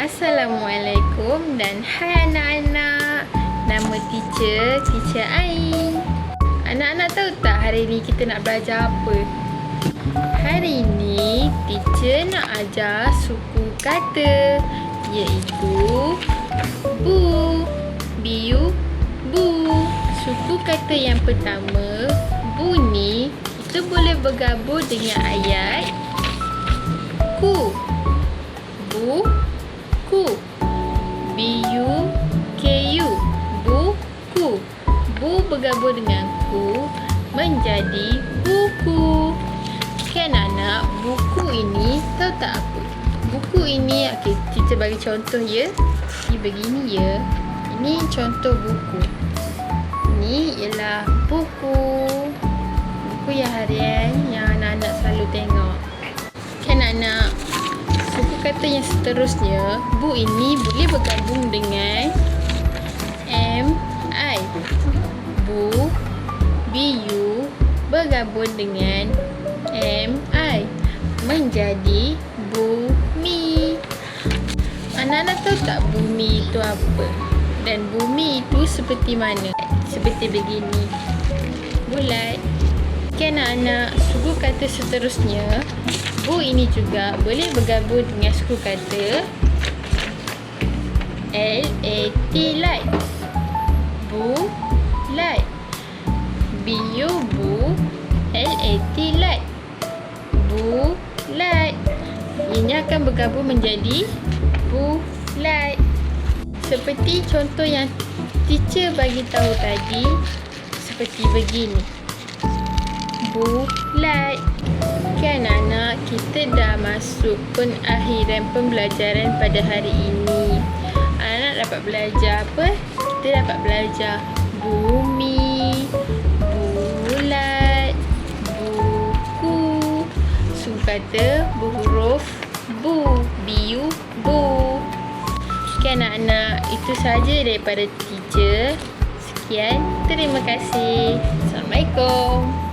Assalamualaikum dan hai anak-anak. Nama teacher, teacher Ain. Anak-anak tahu tak hari ni kita nak belajar apa? Hari ni teacher nak ajar suku kata iaitu bu. Biu, bu. Suku kata yang pertama, bu ni kita boleh bergabung dengan ayat B-U-K-U. Buku. Bu bergabung dengan ku menjadi buku. Kan anak, buku ini tahu tak apa? Buku ini, okay, kita bagi contoh ya. Ini begini ya. Ini contoh buku. Ini ialah buku. Buku yang harian yang anak-anak selalu tengok. Kan anak, kata yang seterusnya, bu ini boleh bergabung dengan M, I. Bu, BU bergabung dengan M, I. Menjadi bumi. Anak-anak tahu tak bumi itu apa? Dan bumi itu seperti mana? Seperti begini. Bulat. Kan anak-anak, suku kata seterusnya, bu ini juga boleh bergabung dengan suku kata L A T light. Bu light. Bu L A T light. Bu light. Ini akan bergabung menjadi bu light. Seperti contoh yang teacher bagi tahu tadi seperti begini. Bulat. Kan anak, kita dah masuk pengakhiran pembelajaran pada hari ini. Anak dapat belajar apa? Kita dapat belajar bumi, bulat, buku, kata berhuruf bu, biu, bu. Sekian anak-anak, itu saja daripada teacher. Sekian, terima kasih. Assalamualaikum.